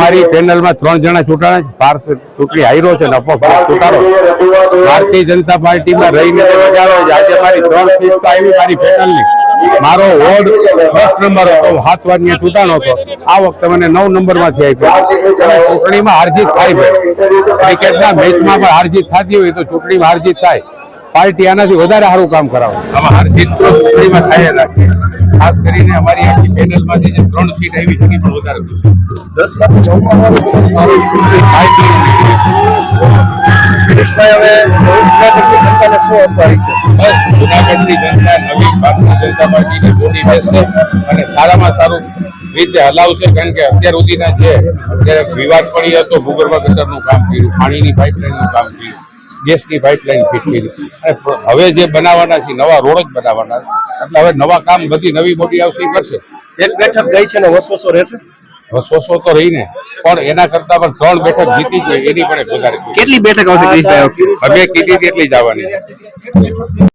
અમારી પેનલમાં ત્રણ જણા ચૂંટાણા છે. પાર્થ ચૂંટણી હાઈરો છે, નફો ચૂંટાડો. ભારતીય જનતા પાર્ટીમાં રહીને છે. આજે મારી ત્રણ સીટ તો આવી મારી પેનલની મારો વોર્ડ દસ નંબર હતો. સાત વાગ્યા ચૂંટાણો હતો. આ વખતે મને નવ નંબરમાંથી આપ્યો ચૂંટણીમાં હારજીત થાય ભાઈ ક્રિકેટના મેચમાં પણ હારજીત થતી હોય તો ચૂંટણીમાં હારજીત થાય. પાર્ટી આનાથી વધારે સારું કામ કરાવે. ખાસ કરીને અમારી આખી પેનલમાંથી જે ત્રણ સીટ આવી છે પણ વધારે દસ લાખ હવે જનતાને શું અપારી છે? બસ જુનાગઢની જનતા નવી ભારતીય જનતા પાર્ટીની જોડી બેસશે અને સારામાં સારું રીતે હલાવશે કારણ કે અત્યાર સુધીના જે અત્યારે વિવાદ પડી હતો ભૂગર્ભ ગટરનું કામ કર્યું પાણીની પાઇપલાઇનનું કામ કર્યું. ગેસની પાઇપલાઇન ફિટ કરી અને હવે જે બનાવવાના છે નવા રોડ જ બનાવવાના છે. એટલે હવે નવા કામ બધી નવી મોટી આવશે એ કરશે એક બેઠક ગઈ છે ને વસવસો રહેશે? વસવસો તો રહીને પણ એના કરતા પણ ત્રણ બેઠક જીતી છે એની પણ વધારે. કેટલી બેઠક આવશે અમે કીધી એટલી જ આવવાની.